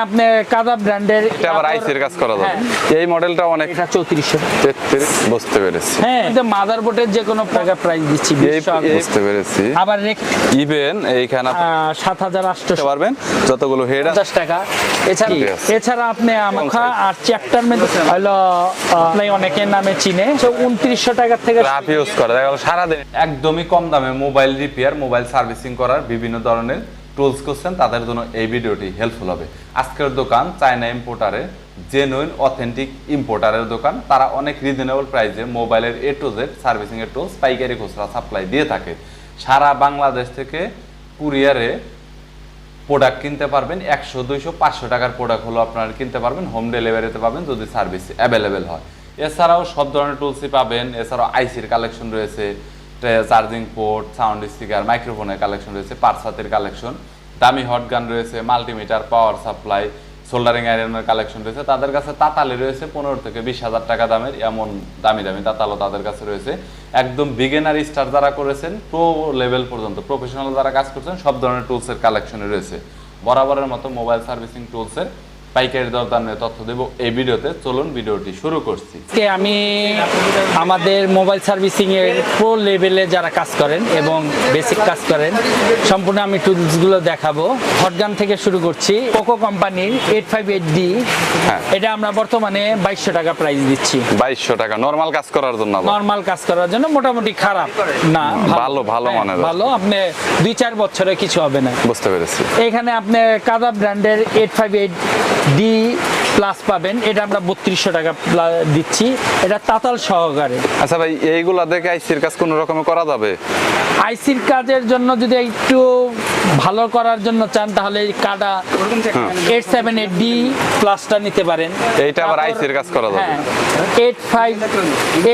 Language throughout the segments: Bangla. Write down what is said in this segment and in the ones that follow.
আপনি কাদা ব্র্যান্ডের এটা আবার আইসির কাজ করা যাবে। এই মডেলটা অনেক এটা চৌত্রিশশো। তেত্রিশ বুঝতে পেরেছি। হ্যাঁ মাদার বোর্ডের যে কোনো টাকা প্রাইস দিচ্ছি এই বিশশো আগে। বুঝতে পেরেছি। আবার ইভেন এইখানে আপনি সাত হাজার আটশো করতে পারবেন। যতগুলো হেড পঞ্চাশ টাকা। এছাড়া এছাড়া আপনি আমাখা আর চ্যাপ্টার মধ্যে হলো আপনি অনেকের নামে চিনে। টাকা থেকে রাফ ইউজ করে। দেখা গেল সারাদিন একদমই কম দামে মোবাইল রিপেয়ার মোবাইল সার্ভিসিং করার বিভিন্ন ধরনের টুলস করছেন, তাদের জন্য এই ভিডিওটি হেল্পফুল হবে। আজকের দোকান চায়না ইম্পোর্টারে জেনুইন অথেন্টিক ইম্পোর্টারের দোকান। তারা অনেক রিজনেবল প্রাইসে মোবাইলের এ টু জেড সার্ভিসিং এর টুলস পাইকারি খুচরা সাপ্লাই দিয়ে থাকে। সারা বাংলাদেশ থেকে কুরিয়ারে প্রোডাক্ট কিনতে পারবেন। একশো, দুইশো, পাঁচশো টাকার প্রোডাক্ট হলো আপনারা কিনতে পারবেন হোম ডেলিভারিতে পাবেন যদি সার্ভিস অ্যাভেলেবেল হয়। এছাড়াও সব ধরনের টুলসই পাবেন। এছাড়াও আইসির কালেকশন রয়েছে। চার্জিং পোর্ট সাউন্ড স্পিকার মাইক্রোফোনের কালেকশন রয়েছে, পার্সাতের কালেকশন দামি হট গান রয়েছে মাল্টিমিটার পাওয়ার সাপ্লাই সোল্ডারিং আয়রনের কালেকশন রয়েছে, তাদের কাছে তাতালে রয়েছে পনেরো থেকে বিশ হাজার টাকা দামের এমন দামি দামি তাতালও তাদের কাছে রয়েছে। একদম বিগিনার স্টার যারা করেছেন প্রো লেভেল পর্যন্ত প্রফেশনাল যারা কাজ করছেন, সব ধরনের টুলসের কালেকশনে রয়েছে। বরাবরের মতো মোবাইল সার্ভিসিং টুলসের পাইকারি দরদার নিয়ে তথ্য দেবো এই ভিডিওতে। চলুন ভিডিওটি শুরু করছি। আজকে আমি আমাদের মোবাইল সার্ভিসিং এর প্রো লেভেলে যারা কাজ করেন এবং বেসিক কাজ করেন সম্পূর্ণ আমি টুলসগুলো দেখাবো। হটগান থেকে শুরু করছি। পোকো কোম্পানির এইট ফাইভ এইট ডি। এটা আমরা বর্তমানে বাইশশো টাকা প্রাইস দিচ্ছি। বাইশশো টাকা। নর্মাল কাজ করার জন্য। নর্মাল কাজ করার জন্য মোটামুটি খারাপ। না ভালো, ভালো মানের। ভালো। আপনি দুই চার বছরে কিছু হবে না। বুঝতে পেরেছি। এখানে আপনি কাদা ব্র্যান্ডের eight five eight D plus পাবেন এটা আমরা বত্রিশশো টাকা দিচ্ছি। এটা তাতাল সহকারে। আচ্ছা ভাই এইগুলা দেখে আইসির কাজ কোনো রকমে করা যাবে? আইসির কাজের জন্য যদি একটু ভালো করার জন্য চান তাহলে কাটা এইট সেভেন এইট ডি প্লাসটা নিতে পারেন। এইটা আবার আইসির কাজ করা যাবে। Eight five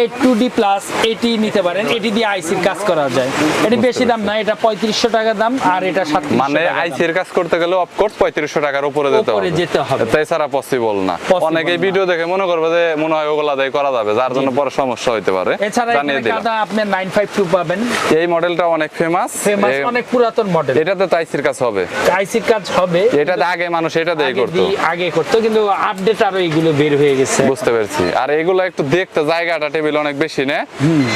eight two D plus এটি নিতে পারেন এটি দিয়ে আইসির কাজ করা যায়। এটি বেশি দাম না এটা পঁয়ত্রিশশো টাকা দাম আর এটা সাতত্রিশশো মানে দাম। আইসির কাজ করতে গেলে অফকোর্স পঁয়ত্রিশশো টাকার উপরে যেতে উপরে হবে। যেতে হবে। তাই ছাড়া পসিবল না। অনেকে ভিডিও দেখে মনে করবে যে মনে হয় ওগুলা দিয়ে করা যাবে যার জন্য পরে সমস্যা হইতে পারে। এছাড়া আপনি নাইন ফাইভ টু পাবেন। এই মডেলটা অনেক ফেমাস ফেমাস অনেক পুরাতন মডেল এটাতে তো আইসির কাজ হবে। আইসির কাজ হবে। এটাতে আগে মানুষ এটা দিয়ে করতো। আগে করতো কিন্তু আপডেট আরও এগুলো বের হয়ে গেছে। বুঝতে পেরেছি। আর এগুলো একটু দেখতে জায়গাটা টেবিল অনেক বেশি না?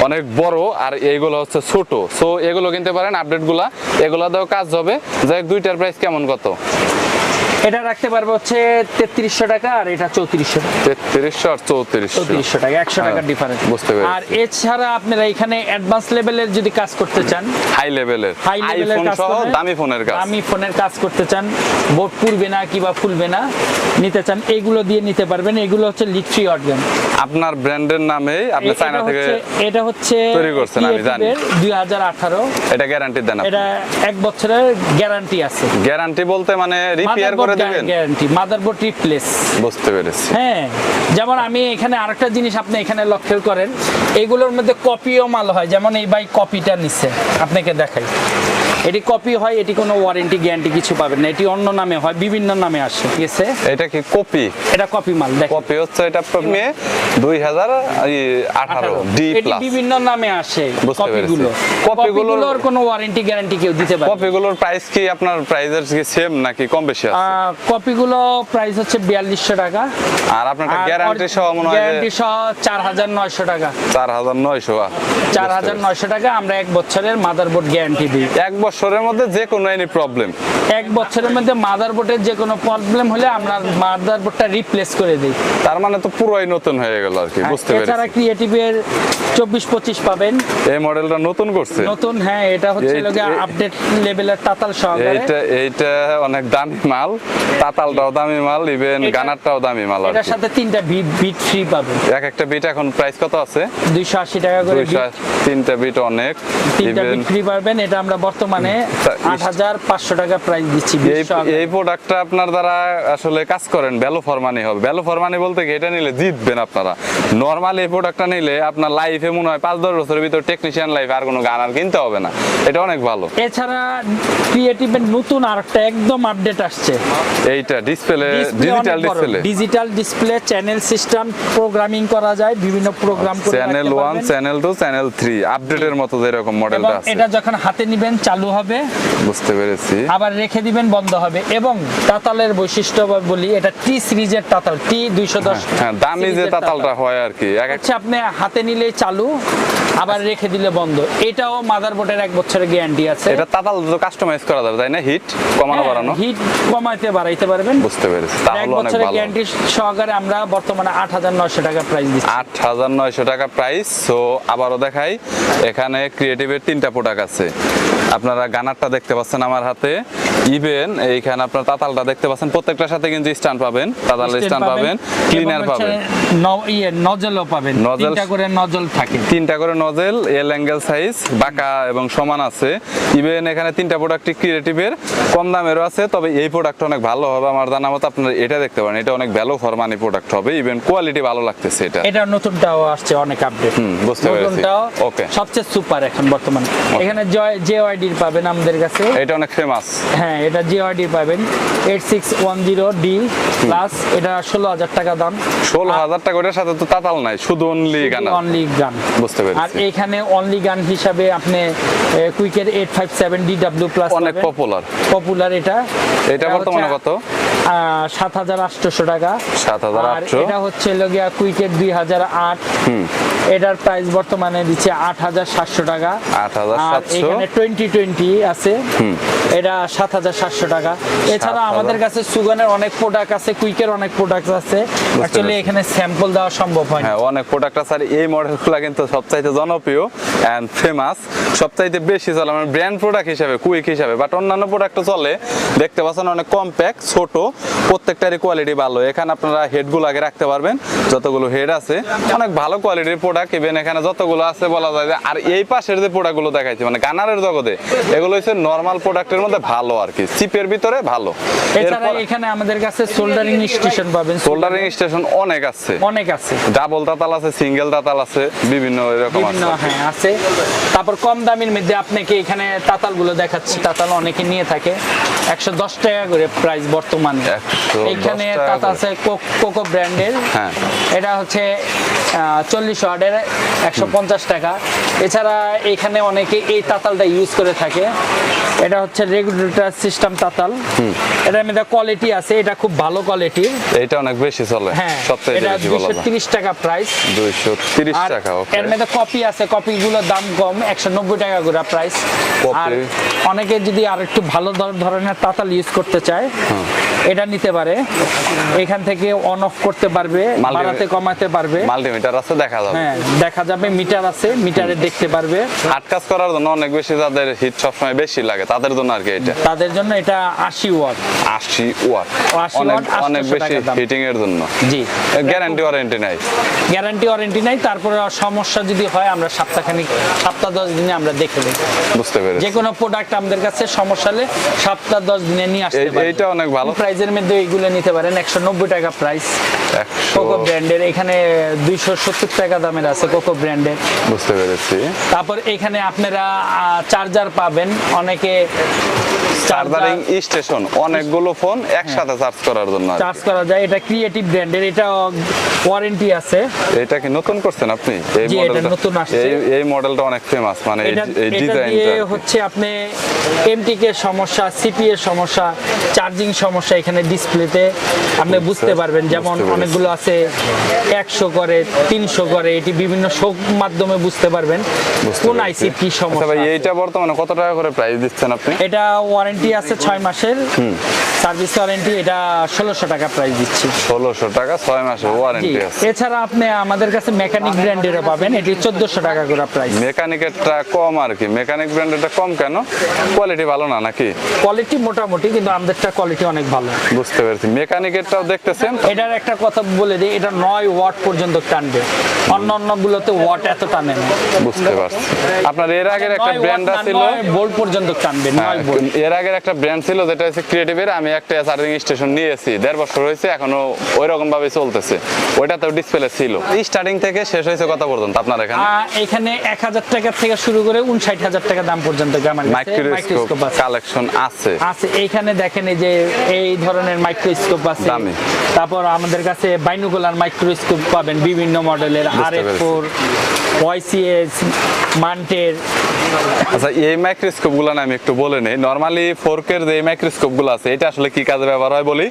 অনেক বড় আর এইগুলো হচ্ছে ছোট। সো এগুলো কিনতে পারেন আপডেটগুলা। এগুলা দাও কাজ হবে। যাই দুইটার প্রাইস কেমন কত? এটা রাখতে পারব হচ্ছে তেত্রিশশো টাকা আর এটা চৌত্রিশশো তেত্রিশশো আর চৌত্রিশশো। চৌত্রিশশো টাকা একশো হ্যাঁ, টাকার ডিফারেন্স বুঝতে পেরেছি। আর এছাড়া আপনারা এখানে অ্যাডভান্স লেভেলের যদি কাজ করতে চান হাই লেভেলের হাই লেভেলের আইফোন কাজ দামি ফোনের কাজ। দামি ফোনের কাজ করতে চান বোর্ড পুড়বে না কিবা ফুলবে না নিতে চান এইগুলো দিয়ে নিতে পারবেন। এগুলো হচ্ছে লিট্রি অর্গান আপনার ব্র্যান্ডের নামে আপনি চায়না থেকে এটা হচ্ছে তৈরি করছেন, আমি জানি। দুই হাজার আঠারো। এটা গ্যারান্টি দেন আপনি। এটা এক বছরের গ্যারান্টি আছে। গ্যারান্টি বলতে মানে রিপেয়ার করে দেবেন? গ্যারান্টি মাদারবোর্ড রিপ্লেস বুঝতে পেরেছি। হ্যাঁ যেমন আমি এখানে আরেকটা জিনিস আপনি এখানে লক্ষ্য করেন এগুলোর মধ্যে কপিও মাল হয় যেমন এই বাই কপিটা নিচ্ছে আপনাকে দেখাই। এটি কপি হয় এটি কোনো ওয়ারেন্টি গ্যারান্টি কিছু পাবেন না। এটি অন্য নামে হয় বিভিন্ন নামে আসে। ঠিক আছে এটা কি কপি এটা কপি মাল দেখ কপি হচ্ছে এটা মে দুই হাজার আঠারো ডি এটি প্লাস বিভিন্ন নামে আসে কপিগুলো। কপিগুলোর- কোনো ওয়ারেন্টি গ্যারান্টি কেউ দিতে পারে। কপিগুলোর প্রাইস কি আপনার প্রাইসের কি সেম নাকি কম বেশি আছে? কপিগুলো প্রাইস হচ্ছে বিয়াল্লিশশো টাকা। আর আপনার গ্যারান্টি সহ মনে হয় গ্যারান্টি সহ চার হাজার নয়শো টাকা। চার হাজার নয়শো চার হাজার নয়শো টাকা আমরা এক বছরের মাদারবোর্ড গ্যারান্টি দিই। এক বছরের মধ্যে যে কোনো এনি প্রবলেম এক বছরের মধ্যে মাদারবোর্ডের যে কোনো প্রবলেম হলে আমরা মাদারবোর্ডটা রিপ্লেস করে দিই। তার মানে তো পুরোই নতুন হয়ে গেল আর কি বুঝতে এছাড়া পেরেছি ক্রিয়েটিভের চব্বিশ পঁচিশ পাবেন। এই মডেলটা নতুন করছে? নতুন হ্যাঁ এটা হচ্ছে এই- আপডেট লেভেলের তাতাল সহকারে। এইটা এইটা অনেক দামি মাল তাতালটাও দামি মাল ইভেন গানারটাও দামি মাল এটার সাথে তিনটা বিট বিট ফ্রি পাবেন। এক একটা বিট এখন প্রাইস কত আছে? দুইশো আশি টাকা করে beat, তিনটা বিট অনেক তিনটা বিট ফ্রি পাবেন এটা আমরা বর্তমানে হাজার পাঁচশো টাকা প্রাইস দিচ্ছি এই এই প্রোডাক্টটা আপনার দ্বারা আসলে কাজ করেন ভ্যালু ফর মানি হবে। ভ্যালু ফর মানি বলতে কি এটা নিলে জিতবেন আপনারা। নর্মাল এই প্রোডাক্টটা নিলে আপনার লাইফে মনে হয় পাঁচ দশ বছরের ভিতর টেকনিশিয়ান লাইফ আর কোনো গান আর কিনতে হবে না। এটা অনেক ভালো। এছাড়া ক্রিয়েটিভের নতুন আরেকটা একদম আপডেট আসছে। এইটা display digital display digital display channel system programming করা যায় বিভিন্ন প্রোগ্রাম করে চ্যানেল রাখতে ওয়ান পারবেন। চ্যানেল টু চ্যানেল থ্রি আপডেটের মতো যেরকম মডেলটা আছে। এটা যখন হাতে নিবেন চালু হবে? বুঝতে পেরেছি। আবার রেখে দিবেন বন্ধ হবে। এবং তাতালের বৈশিষ্ট্য বলি এটা টি সিরিজের তাতাল টি দুইশো দশ হ্যাঁ দামি যে তাতালটা হয় আর কি এক এক আপনি হাতে নিলেই চালু আবার রেখে দিলে বন্ধ। এটাও মাদারবোর্ডের এক বছরের গ্যারান্টি আছে। এটা তাতাল তো কাস্টমাইজ করা যাবে তাই না? হিট কমানো বাড়ানো। হিট কমাইতে বাড়াইতে পারবেন। বুঝতে পেরেছি। এক তাহলে অনেক বছরের গ্যারান্টি সহকারে আমরা বর্তমানে আট হাজার নয়শো টাকা প্রাইস দিচ্ছি। আট হাজার নয়শো টাকা প্রাইস সো আবারও দেখাই এখানে ক্রিয়েটিভের তিনটা প্রোডাক্ট আছে। আপনারা গানারটা দেখতে পাচ্ছেন আমার হাতে। ইভেন এইখানে আপনার তাতালটা দেখতে পাচ্ছেন প্রত্যেকটার সাথে কিন্তু স্ট্যান্ড পাবেন তাতাল স্ট্যান্ড পাবেন ক্লিনার পাবেন। ইয়ে নজলও পাবেন তিনটা করে নজল থাকে। তিনটা করে নজেল এল অ্যাঙ্গেল সাইজ বাঁকা এবং সমান আছে। ইভেন এখানে তিনটা প্রোডাক্ট ক্রিয়েটিভের কম দামেরও আছে তবে এই প্রোডাক্ট অনেক ভালো হবে। আমার জানা মতো আপনারা এটা দেখতে পারেন এটা অনেক ভ্যালু ফর মানি প্রোডাক্ট হবে। ইভেন কোয়ালিটি ভালো লাগতেছে এটা। এটা নতুনটাও আসছে অনেক আপডেট হুম, বুঝতে পেরেছি। নতুনটাও Okay. সবচেয়ে সুপার এখন বর্তমানে। এখানে জয় জে ওয়াইডির পাবেন আমাদের কাছে। এটা অনেক ফেমাস হ্যাঁ এটা জে ওয়াইডির পাবেন। Eight six one zero D plus এটা ষোলো হাজার টাকা দাম। ষোলো হাজার টাকা ওটার সাথে তো তাতাল নাই শুধু অনলি গানা অনলি গান। বুঝতে আর এখানে অনলি গান হিসাবে আপনি কুইকের eight five seven D W plus অনেক পপুলার পপুলার এটা। এটা বর্তমানে কত? সাত হাজার আটশোশো টাকা। 7,800 আর এটা হচ্ছে লগিয়া কুইকের দুই হাজার আট। এটার প্রাইস বর্তমানে দিচ্ছে আট হাজার সাতশো টাকা। 8,700 আর এখানে টোয়েন্টি টোয়েন্টি আছে। এটা সাত হাজার সাতশো টাকা। এছাড়া আমাদের কাছে সুগানের অনেক প্রোডাক্ট আছে কুইকের অনেক প্রোডাক্ট আছে। অ্যাকচুয়ালি এখানে স্যাম্পল দেওয়া সম্ভব হয় না। হ্যাঁ অনেক প্রোডাক্ট আছে আর এই মডেলগুলো কিন্তু সবচাইতে জনপ্রিয় অ্যান্ড ফেমাস সবচাইতে বেশি চলে আমার ব্র্যান্ড প্রোডাক্ট হিসাবে কুইক হিসাবে। বাট অন্যান্য প্রোডাক্টও চলে। দেখতে পাচ্ছেন অনেক কম্প্যাক্ট ছোট প্রত্যেকটারই কোয়ালিটি ভালো। এখানে আপনারা হেডগুলো আগে রাখতে পারবেন যতগুলো হেড আছে। অনেক ভালো কোয়ালিটির প্রোডাক্ট ইভেন এখানে যতগুলো আছে বলা যায় যে আর এই পাশের যে প্রোডাক্টগুলো দেখাইছে মানে গানারের জগতে এগুলো হচ্ছে নর্মাল প্রোডাক্টের মধ্যে ভালো আর কি চিপের ভিতরে ভালো। এছাড়া এখানে আমাদের কাছে সোল্ডারিং স্টেশন পাবেন সোল্ডারিং স্টেশন অনেক আছে। অনেক আছে। ডাবল তাতাল আছে সিঙ্গেল তাতাল আছে বিভিন্ন এরকম আছে। হ্যাঁ আছে। তারপর কম দামের মধ্যে আপনাকে এখানে তাতালগুলো দেখাচ্ছি। তাতাল অনেকে নিয়ে থাকে। একশো দশ টাকা করে প্রাইস বর্তমানে। 110 এখানে তাতা আছে কো- কোকো ব্র্যান্ডের হ্যাঁ। এটা হচ্ছে চল্লিশ ওয়ার্ডের একশো পঞ্চাশ টাকা। এছাড়া এখানে অনেকে এই তাতালটা ইউজ করে থাকে। এটা হচ্ছে রেগুলেটর সিস্টেম তাতাল। এটার মধ্যে কোয়ালিটি আছে এটা খুব ভালো কোয়ালিটির এটা অনেক বেশি চলে। হ্যাঁ এটা দুশো তিরিশ টাকা প্রাইস তিরিশ টাকা এর মধ্যে কপি আছে কপিগুলোর দাম কম একশো নব্বই টাকা করে প্রাইস আর অনেকে যদি আর একটু ভালো ধর- ধরনের তাতাল ইউজ করতে চায় এটা নিতে পারে। এখান থেকে অন অফ করতে পারবে বাড়াতে কমাতে পারবে। মাল্টিমিটার আছে দেখা যাবে। হ্যাঁ দেখা যাবে মিটার আছে মিটারে দেখতে পারবে। হাট কাজ করার জন্য অনেক বেশি যাদের হিট সবসময় বেশি লাগে তাদের জন্য আর কি এটা? তাদের জন্য এটা আশি ওয়াট। আশি ওয়াট। অনেক অনেক বেশি হিটিং এর জন্য। জি। গ্যারান্টি ওয়ারেন্টি নাই। গ্যারান্টি ওয়ারেন্টি নাই তারপরে সমস্যা যদি হয় আমরা সপ্তাহখানিক সপ্তাহ দশ দিনে আমরা দেখে দিই বুঝতে পেরেছি। যে কোনো প্রোডাক্ট আমাদের কাছে সমস্যা হলে সপ্তাহ দশ দিনে নিয়ে আসতে এই- এইটা অনেক ভালো। প্রাইজের মধ্যে এইগুলো নিতে পারেন একশো নব্বই টাকা প্রাইস কোকো ব্র্যান্ডের এখানে দুইশো সত্তর টাকা দামের আছে কোকো ব্র্যান্ডের। বুঝতে পেরেছি। তারপর এখানে আপনারা চার্জার পাবেন। অনেকে চার্জারিং স্টেশন অনেকগুলো ফোন একসাথে চার্জ করার জন্য চার্জ করা যায়। এটা ক্রিয়েটিভ ব্র্যান্ডের এটা ওয়ারেন্টি আছে। এটা কি নতুন করছেন আপনি? এই মডেলটা নতুন আসছে। এই মডেলটা অনেক ফেমাস মানে এই- ডিজাইনটা হচ্ছে আপনি এমটিকে সমস্যা সিপি এর সমস্যা চার্জিং সমস্যা এখানে ডিসপ্লেতে আপনি বুঝতে পারবেন। যেমন। অনেকগুলো আছে একশো করে তিনশো করে এটি বিভিন্ন শোক মাধ্যমে বুঝতে পারবেন। কোন। আইসির কি আচ্ছা সমস্যা এইটা বর্তমানে কত টাকা করে প্রাইস দিচ্ছেন আপনি? এটা ওয়ারেন্টি আছে ছয় মাসের। সার্ভিস ওয়ারেন্টি এটা ষোলোশো টাকা প্রাইস দিচ্ছি। ষোলোশো টাকা ছয় মাসে জি। ওয়ারেন্টি আছে। এছাড়া আপনি আমাদের কাছে মেকানিক ব্র্যান্ডেরও পাবেন এটি চোদ্দশো টাকা করে প্রাইস মেকানিকেরটা কম আর কি। মেকানিক ব্র্যান্ডেরটা কম কেন? কোয়ালিটি ভালো না নাকি? কোয়ালিটি মোটামুটি কিন্তু আমাদেরটা কোয়ালিটি অনেক ভালো। বুঝতে পেরেছি। মেকানিকেরটাও দেখতেছেন? এটার একটা কথা বলে দিই এটা নয় ওয়াট পর্যন্ত টানবে। অন্য অন্য গুলোতে ওয়াট এত টানে না। বুঝতে পারছি। আপনার এর আগের একটা ব্র্যান্ড ছিল বোল্ট পর্যন্ত টানবে হ্যাঁ, নয় বোল্ট এর আগের একটা ব্র্যান্ড ছিল যেটা হচ্ছে ক্রিয়েটিভের আমি একটা চার্জিং স্টেশন নিয়েছি। দেড় বছর হয়েছে এখনও ওই রকম ভাবে চলতেছে। ওইটাতেও ডিসপ্লে ছিল। স্টার্টিং থেকে শেষ হয়েছে কত পর্যন্ত আপনার এখানে? এখানে এক হাজার টাকা থেকে শুরু করে উনষাট হাজার টাকা দাম পর্যন্ত মাইক্রোস্কোপ কালেকশন আছে। আছে। এইখানে দেখেন এই যে এই ধরনের মাইক্রোস্কোপ আছে। তারপর আমাদের কাছে বাইনোকুলার মাইক্রোস্কোপ পাবেন বিভিন্ন মডেলের আর এফ ফোর ওয়াইসিএস মান্টের আচ্ছা এই মাইক্রোস্কোপগুলো আমি একটু বলে নেই। নর্মালি ফোরকের যে মাইক্রোস্কোপগুলো আছে এটা আসলে কি কাজে ব্যবহার হয় বলি?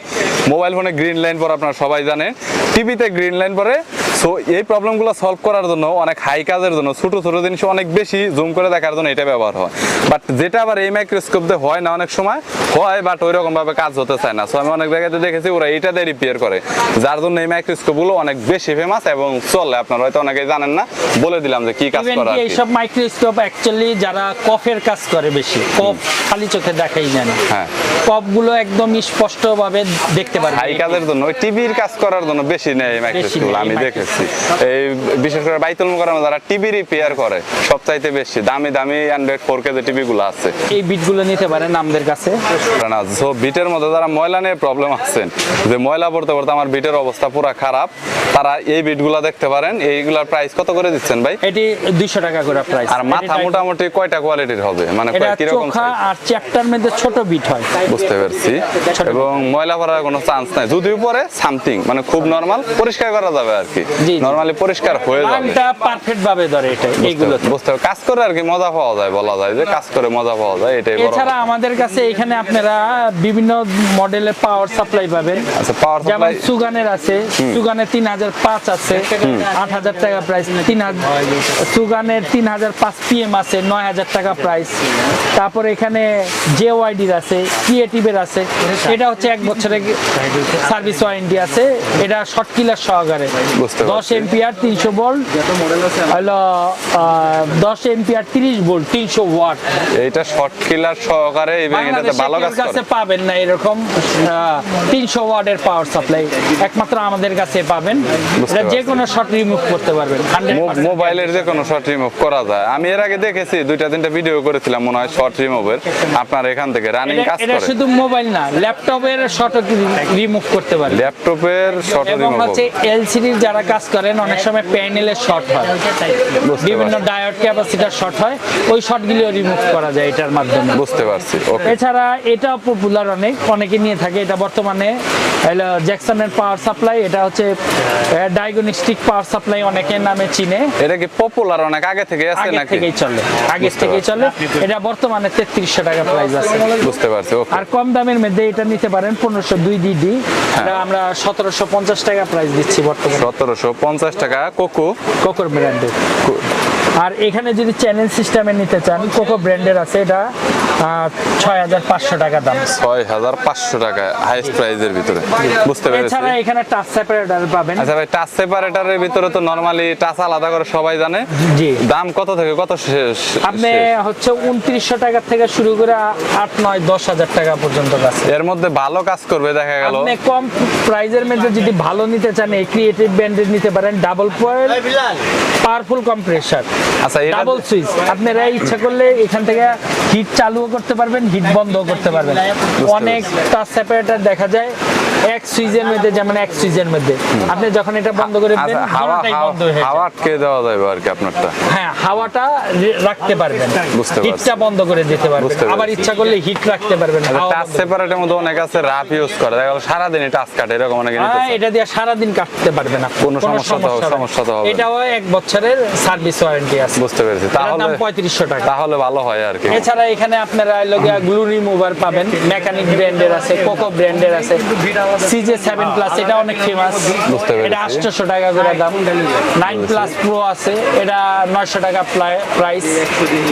মোবাইল ফোনে গ্রিন লাইন পর আপনারা সবাই জানেন। টিভিতে গ্রিন লাইন পরে সো এই প্রবলেমগুলো সলভ করার জন্য অনেক হাই কাজের জন্য ছোট ছোট জিনিস অনেক বেশি জুম করে দেখার জন্য এটা ব্যবহার হয়। বাট যেটা আবার এই মাইক্রোস্কোপ দিয়ে হয় না অনেক সময় হয় বাট ওই রকম ভাবে কাজ হতে চায় না। সো আমি অনেক জায়গাতে দেখেছি ওরা এটা দিয়ে রিপেয়ার করে। যার জন্য এই মাইক্রোস্কোপগুলো অনেক বেশি ফেমাস এবং চলে। আপনারা হয়তো অনেকেই জানেন না বলে দিলাম যে কি কাজ করে আর কি। এইসব মাইক্রোস্কোপ অ্যাকচুয়ালি যারা কফের কাজ করে বেশি কফ খালি চোখে দেখাই যায় না। হ্যাঁ। কফগুলো একদম স্পষ্ট ভাবে দেখতে পারবে হাই কাজের জন্য টিভির কাজ করার জন্য বেশি নেই মাইক্রোস্কোপ এই আমি দেখেছি। এই বিশেষ করে বাইতুল মোকাররমে যারা টিভি রিপেয়ার করে সবচাইতে বেশি দামি দামি অ্যান্ড্রয়েড ফোর কে যে টিভি গুলো আছে। এই বিটগুলো নিতে পারেন আমাদের কাছে? না সো বিটের মধ্যে যারা ময়লা নিয়ে প্রবলেম আছেন যে ময়লা পড়তে পড়তে আমার বিটের অবস্থা পুরো খারাপ তারা এই বিটগুলা দেখতে পারেন। এইগুলার প্রাইস কত করে দিচ্ছেন ভাই? এটি দুইশো টাকা করে প্রাইস আর মাথা মোটামুটি কয়টা কোয়ালিটির হবে? মানে কীরকম চোখা আর চ্যাপ্টার মধ্যে ছোট বিট হয়। বুঝতে পারছি। এবং ময়লা পড়ার কোনো চান্স নাই। যদিও পরে সামথিং মানে খুব নরমাল পরিষ্কার করা যাবে আর কি। নরমালি পরিষ্কার হয়ে যাবে। মানটা পারফেক্ট ভাবে ধরে এটা এইগুলো বুঝতে- কাজ করে আর কি মজা পাওয়া যায় বলা যায় যে কাজ করে মজা পাওয়া যায় এটাই বড় এছাড়া আমাদের কাছে এখানে আপনারা বিভিন্ন মডেলের পাওয়ার সাপ্লাই পাবেন। আচ্ছা পাওয়ার সাপ্লাই যেমন সুগানের আছে সুগানের তিন হাজার পাঁচ আছে আট হাজার টাকা প্রাইস তিন হাজার সুগানের তিন হাজার পাঁচ পিএম আছে নয় হাজার টাকা প্রাইস তারপর এখানে জে ওয়াইডির আছে ক্রিয়েটিভের আছে। এটা হচ্ছে এক বছরের সার্ভিস ওয়ারেন্টি আছে। এটা শর্ট কিলার সহকারে। বুঝতে দশ তিনশো ভোল্ট হলো দশ তিরিশ ভোল্ট তিনশো ওয়াট এইটা শর্ট কিলার সহকারে এবং এটাতে ভালো কাজ কাছে পাবেন না এরকম তিনশো ওয়াটের পাওয়ার সাপ্লাই একমাত্র আমাদের কাছে পাবেন। এটা যে কোনো শর্ট রিমুভ করতে পারবেন মোবাইলের যে কোনো শর্ট রিমুভ করা যায়। আমি এর আগে দেখেছি দুইটা তিনটা ভিডিও করেছিলাম মনে হয় শর্ট রিমুভের আপনার এখান থেকে রানিং কাজ এটা শুধু মোবাইল না ল্যাপটপের শর্ট রিমুভ করতে পারবেন। ল্যাপটপের শর্ট এবং রিমুভ হচ্ছে এলসিডির যারা কাজ করেন অনেক সময় প্যানেলের শর্ট হয়। বিভিন্ন। ডায়োড ক্যাপাসিটার শর্ট হয় ওই শর্টগুলিও রিমুভ করা যায় এটার মাধ্যমে। বুঝতে পারছি এছাড়া এটাও পপুলার অনেক অনেকে নিয়ে থাকে এটা বর্তমানে জ্যাকসনের পাওয়ার সাপ্লাই এটা হচ্ছে ডায়াগনস্টিক পাওয়ার সাপ্লাই অনেকের নামে চিনে। এটা কি পপুলার অনেক? আগে থেকে আছে আগে থেকেই চলে আগে থেকেই চলে। এটা বর্তমানে তেত্রিশশো টাকা প্রাইস আছে। বুঝতে পারছি ওকে আর কম দামের মধ্যে এটা নিতে পারেন পনেরোশো দুই ডিডি হ্যাঁ। আমরা সতেরোশো পঞ্চাশ টাকা প্রাইস দিচ্ছি বর্তমানে। সতেরোশো পঞ্চাশ টাকা কোকো। কোকোর ব্র্যান্ডের আর এখানে যদি চ্যানেল সিস্টেমে নিতে চান কোকো ব্র্যান্ডের আছে এটা ছয় হাজার পাঁচশো টাকা দাম। ছয় হাজার পাঁচশো টাকা হাইস্ট প্রাইজের ভিতরে। বুঝতে পেরেছি? এছাড়া এখানে টাচ সেপারেটর পাবেন। আচ্ছা ভাই টাচ সেপারেটারের ভিতরে তো নরমালি টাচ আলাদা করে সবাই জানে। জি। দাম কত থেকে কত শেষ আপনি হচ্ছে উনত্রিশশো টাকা থেকে শুরু করে আট নয় দশ হাজার টাকা পর্যন্ত আছে। এর মধ্যে ভালো কাজ করবে দেখা গেল। আপনি কম প্রাইজের মধ্যে যদি ভালো নিতে চান এই ক্রিয়েটিভ ব্র্যান্ডের নিতে পারেন ডাবল পয়েল পাওয়ারফুল কম্প্রেসার আচ্ছা এটা ডাবল সুইচ আপনারা ইচ্ছা করলে এখান থেকে হিট চালুও করতে পারবেন হিট বন্ধও করতে পারবেন। অনেক টাচ সেপারেটর দেখা যায় এক সুইচের মধ্যে যেমন এক সুইচের মধ্যে। আপনি যখন এটা বন্ধ করে দিবেন আচ্ছা হাওয়া দুটোটাই হাওয়া- বন্ধ হয়ে হাওয়া আটকে দেওয়া যাবে আর কি আপনারটা। হ্যাঁ হাওয়াটা রাখতে পারবেন। বুঝতে পারছি। হিটটা বন্ধ করে দিতে পারবেন। আবার ইচ্ছা করলে হিট রাখতে পারবেন টাচ সেপারেটের মধ্যে অনেক আছে রাফ ইউজ করে। দেখা গেল সারাদিনই টাচ কাটে এরকম অনেকে হ্যাঁ এটা দিয়ে সারাদিন কাটতে পারবে না কোনো সমস্যা তো- হবে সমস্যা তো হবে এটাও এক বছরের সার্ভিস ওয়ারেন্টি আছে। বুঝতে পেরেছি। তাহলে দাম পঁয়ত্রিশশো টাকা। তাহলে ভালো হয় আর কি। এছাড়া এখানে আপনারা লগিয়া গ্লু রিমুভার পাবেন। মেকানিক ব্র্যান্ডের আছে কোকো ব্র্যান্ডের আছে। সিজে সেভেন প্লাস এটা অনেক ফেমাস বুঝতে পেরেছি। এটা আটশোশো টাকা করে দাম। নাইন প্লাস প্রো আছে। এটা নয়শো টাকা প্রাইস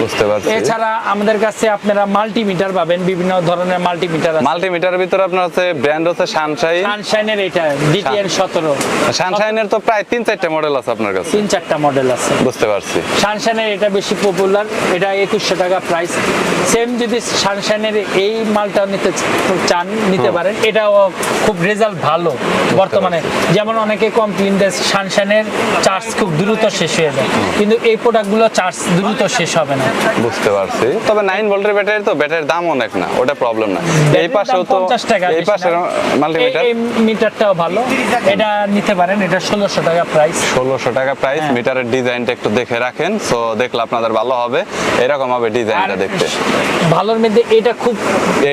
বুঝতে পারছি। এছাড়া আমাদের কাছে আপনারা মাল্টিমিটার পাবেন। বিভিন্ন ধরনের মাল্টিমিটার আছে। মাল্টিমিটারের ভিতরে আপনার হচ্ছে ব্র্যান্ড হচ্ছে সানশাইন সানশাইনের এটা ডিটিএন সতেরো। সানশাইনের তো প্রায় তিন চারটা মডেল আছে আপনার কাছে। তিন চারটা মডেল আছে। বুঝতে পারছি। সানশাইনের এটা বেশি পপুলার এটা একুশশো টাকা প্রাইস সেম যদি সানশানের এই মালটা নিতে চান নিতে পারেন এটাও খুব রেজাল্ট ভালো বর্তমানে। যেমন অনেকে কমপ্লেন দেয় সানশানের চার্জ খুব দ্রুত শেষ হয়ে যায়। কিন্তু এই প্রোডাক্টগুলো চার্জ দ্রুত শেষ হবে না। বুঝতে পারছি। তবে নাইন ভোল্টের ব্যাটারি তো ব্যাটারির দাম অনেক না ওটা প্রবলেম না। এই পাশেও তো 50 টাকা এই পাশের মাল্টিমিটার এই- মিটারটাও ভালো। এটা নিতে পারেন এটা ষোলোশো টাকা প্রাইস ষোলোশো টাকা প্রাইস। মিটারের ডিজাইনটা একটু দেখে রাখেন সো দেখলে আপনাদের ভালো হবে। এরকম হবে ডিজাইনটা দেখতে। ভালোর মধ্যে এটা খুব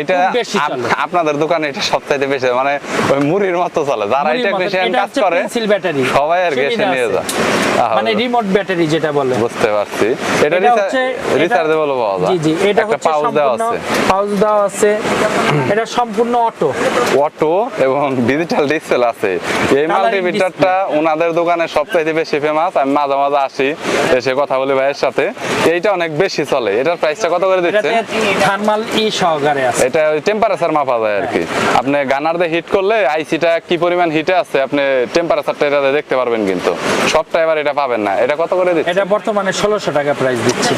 এটা বেশি। আপনাদের দোকানে এটা সবচাইতে বেশি মানে ওই মুড়ির মতো চলে। যারা মতো। টেকনিশিয়ান কাজ করে pencil battery। সবাই আর সুবিধা নিয়ে। যায়। মানে রিমোট ব্যাটারি যেটা বলে। বুঝতে পারছি। এটা এটা হচ্ছে রিচার্জেবল পাওয়া যায়। জি জি এটা হচ্ছে পাউচ দেওয়া সম্পূর্ণ আছে। পাউচ দেওয়া আছে। এটা সম্পূর্ণ অটো অটো এবং ডিজিটাল ডিসপ্লে আছে। এই মাল্টিমিটারটা ওনাদের দোকানে সবচাইতে বেশি ফেমাস আমি মাঝে মাঝে আসি এসে কথা বলি ভাইয়ের সাথে এইটা অনেক বেশি চলে। এটার প্রাইসটা কত করে দিচ্ছে থার্মাল ই সহকারে আছে। এটা ওই টেম্পারেচার মাপা যায় আর কি। আপনি গানার দিয়ে হিট করলে আইসিটা কি পরিমাণ হিটে আছে আপনি টেম্পারেচারটা এটাতে দেখতে পারবেন কিন্তু। সবটা এবার এটা পাবেন না। এটা কত করে দিচ্ছে এটা বর্তমানে ষোলোশো টাকা প্রাইস দিচ্ছি।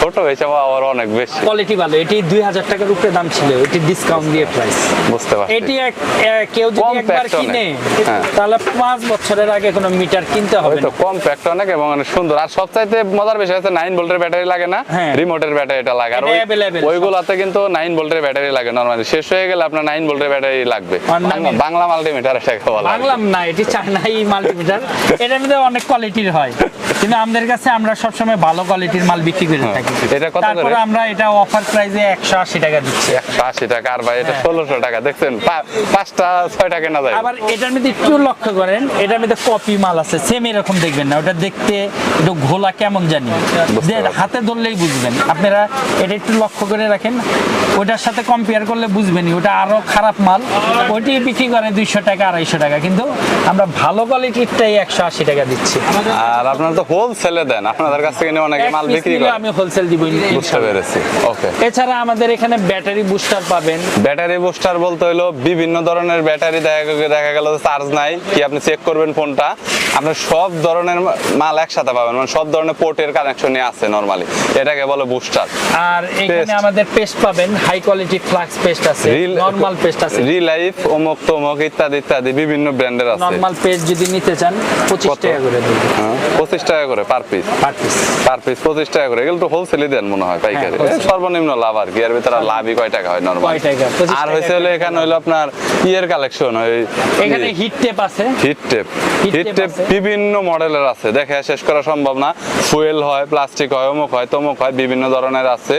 ছোট হিসাবে আবার অনেক বেশি। কোয়ালিটি ভালো। এটি দুই হাজার টাকার উপরে দাম ছিল এটি ডিসকাউন্ট দিয়ে প্রাইস বুঝতে পারছি। এটি এক- কেউ যদি একবার কিনে হ্যাঁ। তাহলে পাঁচ বছরের আগে কোনো মিটার কিনতে হবে না। কম্প্যাক্ট অনেক এবং অনেক সুন্দর। আর সবচাইতে মজার বিষয় হচ্ছে নাইন ভোল্টের ব্যাটারি লাগে না হ্যাঁ। রিমোটের ব্যাটারিটা লাগে। আর এটা ওই- available ওইগুলাতে কিন্তু নাইন ভোল্টের ব্যাটারি লাগে নরমালি শেষ হয়ে গেলে আপনার নাইন ভোল্টের ব্যাটারি লাগবে। বাংলা- বাংলা মাল্টিমিটার এটাকে বলা হয়। বাংলাম না এটি চায়নাই মাল্টিমিটার এটার মধ্যে অনেক কোয়ালিটির হয়। কিন্তু আমাদের কাছে আমরা সবসময় ভালো কোয়ালিটির মাল বিক্রি করে থাকি। হ্যাঁ। এটা কত করে? আমরা এটা অফার প্রাইসে একশো আশি টাকা দিচ্ছি। একশো আশি টাকা। আর ভাই এটা হ্যাঁ। ষোলোশো টাকা। দেখছেন পাঁচটা ছয় টাকা না যায়। আবার এটার মধ্যে একটু লক্ষ্য করেন এটার মধ্যে কপি মাল আছে। সেম এরকম দেখবেন না। ওটা দেখতে একটু ঘোলা কেমন জানি? যে হাতে ধরলেই বুঝবেন। আপনারা এটা একটু লক্ষ্য করে রাখেন। ওটার সাথে কম্পেয়ার করলে বুঝবেনই। ওটা আরও খারাপ মাল। ওইটি বিক্রি করে দুইশো টাকা আড়াইশো টাকা। কিন্তু আমরা ভালো কোয়ালিটিরটাই একশো আশি টাকা দিচ্ছি। আর আপনারা তো হোলসেলে দেন। আপনাদের কাছ থেকে অনেকে মাল বিক্রি করে। আমি হোলসেল দিব বুঝতে পেরেছি। ওকে এছাড়া আমাদের এখানে ব্যাটারি বুস্টার পাবেন। ব্যাটারি বুস্টার বলতে হলো বিভিন্ন ধরনের ব্যাটারি দেখা দেখা গেল চার্জ নাই। কি আপনি চেক করবেন ফোনটা আপনি সব ধরনের মাল একসাথে পাবেন। মানে সব ধরনের পোর্টের কানেকশনই আছে নরমালি এটাকে বলে বুস্টার আর এখানে আমাদের পেস্ট পাবেন হাই কোয়ালিটি ফ্লাক্স পেস্ট আছে নরমাল পেস্ট আছে। রিলাইফ অমুক তমুক ইত্যাদি ইত্যাদি বিভিন্ন ব্র্যান্ডের আছে। নরমাল পেস্ট যদি নিতে চান পঁচিশ কত? টাকা করে দেবো। হ্যাঁ, পঁচিশ টাকা করে per piece per piece per piece পঁচিশ টাকা করে। এগুলো তো হোলসেলই দেন মনে হয় পাইকারি। হ্যাঁ, সর্বনিম্ন লাভ আর কি। এর ভিতরে লাভই কয় টাকা হয় নরমাল কয় টাকা? আর হয়েছে হলো এখানে হলো আপনার ইয়ের কালেকশন ওই এখানে হিট টেপ আছে। হিট টেপ হিট টেপ বিভিন্ন মডেলের আছে। দেখে শেষ করা সম্ভব না ফুয়েল হয় প্লাস্টিক হয় অমুক হয় তমুক হয় বিভিন্ন ধরনের আছে।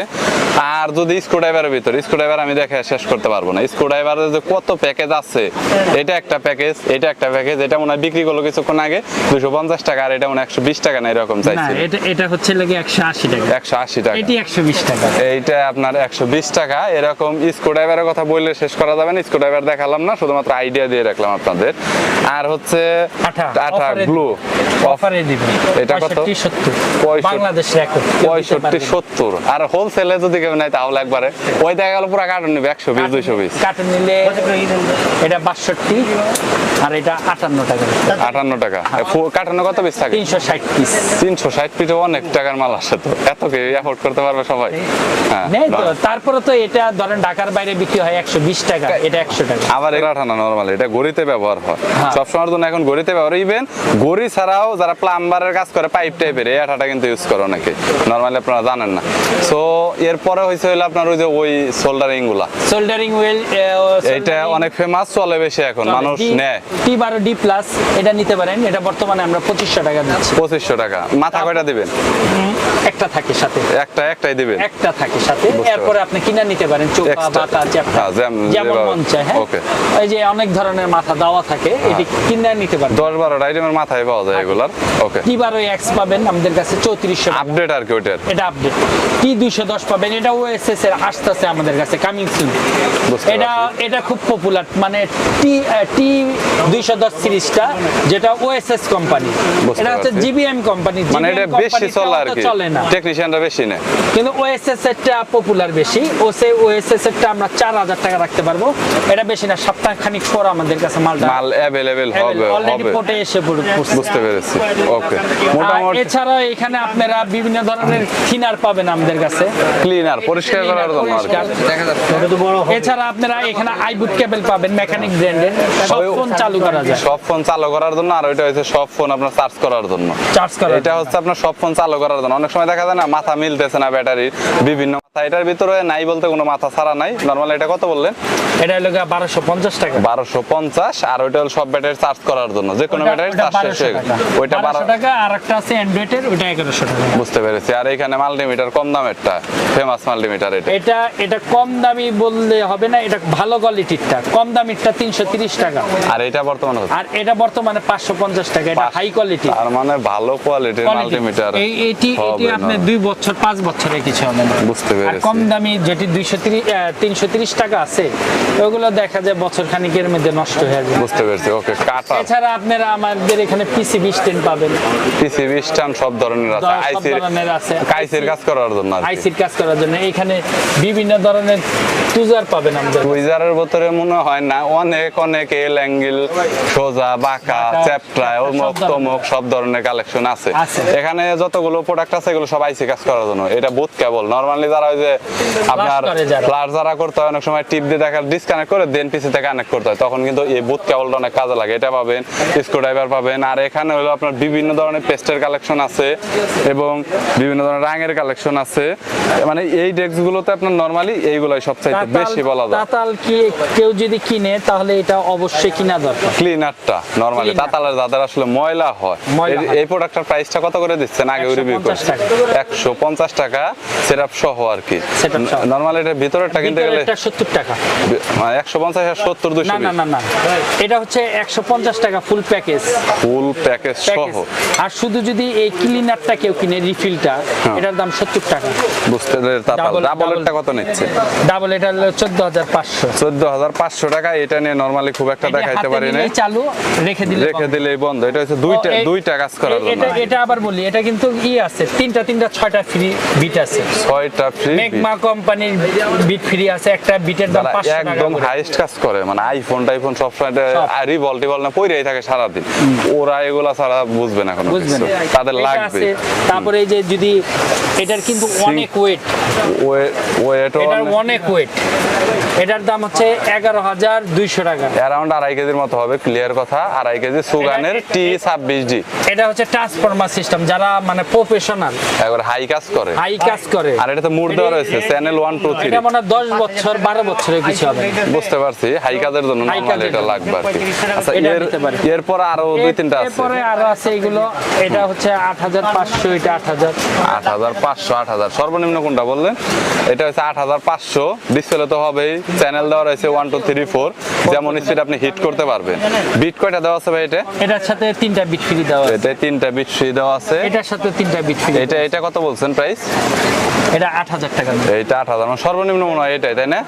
আর যদি স্ক্রুড্রাইভারের ভিতরে স্ক্রুড্রাইভার আমি দেখে শেষ করতে পারব না। স্ক্রুড্রাইভারের যে কত প্যাকেজ আছে এটা একটা প্যাকেজ এটা একটা প্যাকেজ এটা মনে হয় বিক্রি করল কিছুক্ষণ আগে দুশো পঞ্চাশ টাকা আর এটা মনে একশো বিশ টাকা না এরকম না চাইছি। এটা হচ্ছে লাগে একশো আশি টাকা। একশো আশি টাকা। এটি একশো বিশ টাকা। এইটা আপনার একশো বিশ টাকা। এরকম স্ক্রুড্রাইভারের কথা বললে শেষ করা যাবে না স্ক্রুড্রাইভার দেখালাম না শুধুমাত্র আইডিয়া দিয়ে রাখলাম আপনাদের। আর হচ্ছে আঠা আঠা গ্লু অফারে দিবেন এটা কত? পঁয়ষট্টি সত্তর বাংলাদেশ রেকর্ড পঁয়ষট্টি সত্তর। আর হোলসেলে যদি কেউ নেয় তাহলে একবারে ওই দেখা গেল পুরো কার্টুন নিবে একশো বিশ দুইশো বিশ। কার্টুন নিলে এটা বাষট্টি আর এটা আটান্ন টাকা। আটান্ন টাকা। কার্টুনে কত পিস থাকে? তিনশো ষাট পিস তিনশো ষাট পিসে অনেক টাকার মাল আসে তো। এত কি অ্যাফোর্ড করতে পারবে সবাই। হ্যাঁ নেই তো? তারপরে তো এটা ধরেন ঢাকার বাইরে বিক্রি হয় একশো বিশ টাকা এটা একশো টাকা। আবার এটা নর্মাল এটা গড়িতে ব্যবহার হয়। হ্যাঁ। সবসময়ের জন্য এখন গড়িতে ব্যবহার ইভেন গড়ি ছাড়াও যারা প্লাম্বারের কাজ করে পাইপ টাইপের এই আঠাটা কিন্তু ইউজ করে অনেকে। নর্মালি আপনারা জানেন না। সো এরপরে হয়েছে হলো আপনার ওই যে ওই সোল্ডারিংগুলা। সোল্ডারিং হুইল এটা অনেক ফেমাস চলে বেশি এখন মানুষ নেয়। টি বারো ডি প্লাস এটা নিতে পারেন। এটা বর্তমানে আমরা পঁচিশশো টাকা দিচ্ছি। পঁচিশশো টাকা। মাথা কয়টা দিবেন? একটা থাকে সাথে। একটা একটাই দিবেন? একটা থাকে সাথে। এরপরে আপনি কিনে নিতে পারেন চোখা। বাতা চ্যাপ্টা। হ্যাঁ, যেমন মন চায় হ্যাঁ. এই যে অনেক ধরনের মাথা দেওয়া থাকে এটি কিনে নিতে পারেন। দশ বারোটা আইটেমের মাথায় পাওয়া যায় এগুলার। ওকে টি বারো এক্স পাবেন আমাদের কাছে চৌত্রিশশো আপডেট আর কি ওইটার? এটা আপডেট টি দুইশো দশ পাবেন? এটা ওএসএস এর আসতেছে আমাদের কাছে কামিং সুন এটা এটা খুব পপুলার মানে টি টি দুইশো দশ সিরিজটা যেটা ওএসএস কোম্পানি এটা হচ্ছে জিবিএম কোম্পানি মানে এটা বেশি চলে আর কি। চলে না। টেকনিশিয়ানরা বেশি নেয়। কিন্তু ওএসএস এরটা পপুলার বেশি। ও সেই ওএসএস এরটা আমরা চার হাজার টাকা রাখতে পারব। এটা বেশি না সপ্তাহ খানিক পর আমাদের কাছে মালটা মাল অ্যাভেলেবেল হবে অলরেডি এসে পড়ে- বুঝতে পেরেছি। ওকে মোটামুটি এছাড়াও এখানে আপনারা বিভিন্ন ধরনের থিনার পাবেন আমাদের কাছে। ক্লিনার পরিষ্কার করার জন্য আর এছাড়া আপনারা এখানে আইবুট কেবল পাবেন মেকানিক ব্র্যান্ডের সব ফোন চালু করা যায়। সব ফোন চালু করার জন্য আর ওইটা হচ্ছে সব ফোন আপনার চার্জ করার জন্য। চার্জ করা এটা হচ্ছে আপনার সব ফোন চালু করার জন্য। অনেক সময় দেখা যায় না মাথা মিলতেছে না ব্যাটারির বিভিন্ন মাথা। এটার ভিতরে নাই বলতে কোনো মাথা ছাড়া নাই। নর্মাল এটা কত বললেন? এটা হলো বারোশো পঞ্চাশ টাকা। বারোশো পঞ্চাশ আর ওইটা হলো সব ব্যাটারি চার্জ করার জন্য। যে কোনো ব্যাটারি চার্জ শেষ হয়ে গেছে। টাকা। ওইটা 1200 টাকা আর একটা আছে অ্যান্ড্রয়েডের ওটা এগারোশো টাকা। বুঝতে পেরেছি। আর এখানে মাল্টিমিটার কম দামেরটা ফেমাস মাল্টিমিটার এটা। এটা এটা কম দামি বললে হবে না এটা ভালো কোয়ালিটিরটা কম দামিরটা তিনশো তিরিশ টাকা। আর এটা বর্তমানে আর এটা বর্তমানে পাঁচশো পঞ্চাশ টাকা এটা হাই কোয়ালিটি তার মানে ভালো কোয়ালিটির মাল্টিমিটার এই এটি এটি হবে আপনি না। দুই বছর পাঁচ বছরে কিছু হবে না। বুঝতে আর পেরেছি। কম দামি যেটি দুইশো তিরিশ তিনশো তিরিশ টাকা আছে ওগুলো দেখা যায় বছর খানিকের মধ্যে নষ্ট হয়ে যায়। বুঝতে পেরেছি। ওকে কাটা। এছাড়া আপনারা আমাদের এখানে পিসি পিসিবি স্ট্যান্ড পাবেন। পিসি পিসিবি স্ট্যান্ড সব ধরনের আছে আইসির আছে। কাইসির কাজ করার জন্য আইসির কাজ করার জন্য। এখানে বিভিন্ন ধরনের টুজার পাবেন আমাদের টুইজারের ভিতরে মনে হয় না অনেক অনেক এল অ্যাঙ্গেল সোজা বাঁকা চ্যাপটা অমুক সব তমুক সব ধরনের কালেকশন আছে। এখানে যতগুলো প্রোডাক্ট আছে এগুলো সব আইসি কাজ করার জন্য। এটা বুথ কেবল নরমালি যারা ওই যে আপনার করে যারা। করতে হয় অনেক সময় টিপ দিয়ে দেখা ডিসকানেক্ট করে দেন পিসিতে কানেক্ট করতে হয়। তখন কিন্তু এই বুথ কেবলটা অনেক কাজে লাগে। এটা পাবেন স্ক্রু ড্রাইভার পাবেন। আর এখানে হলো আপনার বিভিন্ন ধরনের পেস্টের কালেকশন আছে এবং বিভিন্ন ধরনের রাঙের কালেকশন আছে। মানে এই ডেস্কগুলোতে আপনার নরমালি এইগুলাই সবচাইতে বেশি বলা যায়। তাতাল কি কেউ যদি কিনে তাহলে এটা অবশ্যই কিনা দরকার। ক্লিনারটা নরমালি। তাতালের দাদার আসলে ময়লা হয়। এই- প্রোডাক্টটার প্রাইসটা কত করে দিচ্ছেন? আগে রিভিউ 150 টাকা। সেটআপ সহ আর কি। নরমালি এটার ভিতরটা কিনতে গেলে এটা সত্তর টাকা। একশো পঞ্চাশ আর সত্তর দুশো না না না না। এটা হচ্ছে একশো পঞ্চাশ টাকা ফুল প্যাকেজ ফুল প্যাকেজ সহ। আর শুধু যদি এই ক্লিনারটা কেউ কিনে রিফিলটা এটার দাম সত্তর টাকা। বুঝতে ডাবলেরটা কত নিচ্ছে? ডাবল এটা হলো চোদ্দ হাজার পাঁচশো। চোদ্দ হাজার পাঁচশো টাকা এটা নিয়ে নরমালি খুব একটা দেখাইতে পারি না চালু রেখে দিলে রেখে। দিলেই বন্ধ। এটা হচ্ছে দুইটা দুইটা কাজ করার জন্য। এটা এটা আবার বলি এটা কিন্তু ই আছে। তিনটা তিনটা ছয়টা ফ্রি বিট আছে। ছয়টা ফ্রি মেগমা কোম্পানির বিট ফ্রি আছে একটা বিটের দাম যারা পাঁচশো টাকা একদম। হাইস্ট কাজ করে মানে আইফোন টাইফোন সব। টিভল না পইরেই থাকে সারাদিন। ওরা এগুলা ছাড়া বুঝবে না কোনো তাদের লাগবে। তারপরে এই যে যদি এটার কিন্তু অনেক ওয়েট ওয়েট এটার অনেক। ওয়েট এটার দাম হচ্ছে এগারো হাজার দুইশো টাকা। অ্যারাউন্ড আড়াই কেজির মতো হবে ক্লিয়ার কথা। আড়াই কেজি সুগানের টি ছাব্বিশ ডি এটা হচ্ছে ট্রান্সফরমার সিস্টেম যারা মানে প্রফেশনাল একবার হাই কাজ করে। হাই কাজ করে। আর এটা তো মুড দেওয়া রয়েছে চ্যানেল ওয়ান টু থ্রি এটা মানে দশ বছর বারো বছরের কিছু হবে বুঝতে পারছি হাই কাজের জন্য নরমালি এটা লাগবে আর আচ্ছা এর এরপর আরও দুই তিনটা আছে। এরপরে আরও আছে এগুলো এটা হচ্ছে আট হাজার পাঁচশো এটা আট হাজার। আট হাজার পাঁচশো আট হাজার। সর্বনিম্ন কোনটা বললেন? এটা হচ্ছে আট হাজার পাঁচশো। ডিসপ্লে তো হবেই। চ্যানেল দেওয়া রয়েছে ওয়ান টু থ্রি ফোর যেমন স্পিড আপনি হিট করতে পারবেন। বিট কয়টা দেওয়া আছে ভাই এটা? এটার সাথে তিনটা বিট ফ্রি দেওয়া আছে। এটা তিনটা বিট ফ্রি দেওয়া আছে। এটার সাথে তিনটা বিট ফ্রি এটা এটা কত বলছেন প্রাইস এটা আট হাজার টাকা দাম। এইটা আট হাজার। মানে সর্বনিম্ন মনে হয় এটাই তাই না?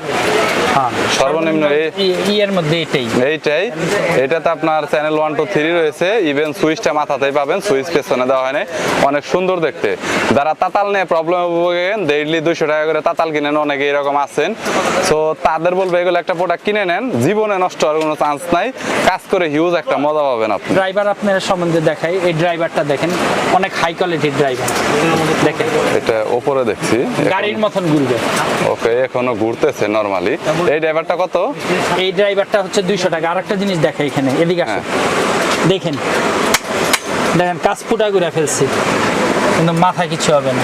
হ্যাঁ সর্বনিম্ন এই- ই- ইয়ের মধ্যে এটাই। এইটাই। এটাতে আপনার চ্যানেল ওয়ান টু থ্রি রয়েছে। ইভেন সুইচটা মাথাতেই পাবেন। সুইচ পেছনে দেওয়া হয় নাই অনেক সুন্দর দেখতে। যারা তাতাল নিয়ে প্রবলেম ভোগেন ডেইলি দুইশো টাকা করে তাতাল কিনেন। অনেকে এরকম আছেন। সো তাদের বলব এগুলো একটা প্রোডাক্ট কিনে নেন। জীবনে নষ্ট হওয়ার কোনো চান্স নাই। কাজ করে হিউজ একটা মজা পাবেন আপনি। ড্রাইভার আপনার সম্বন্ধে দেখাই। এই ড্রাইভারটা দেখেন। অনেক হাই কোয়ালিটির ড্রাইভার দেখেন। এটা উপরে ওপরে দেখছি গাড়ির মতন ঘুরবে। ওকে এখনও ঘুরতেছে নরমালি এই ড্রাইভারটা কত? এই ড্রাইভারটা হচ্ছে দুইশো টাকা। আরেকটা জিনিস দেখে এখানে এদিকে আসেন দেখেন। দেখেন কাজ ফুটা ঘুরে ফেলছি। কিন্তু মাথা কিছু হবে না।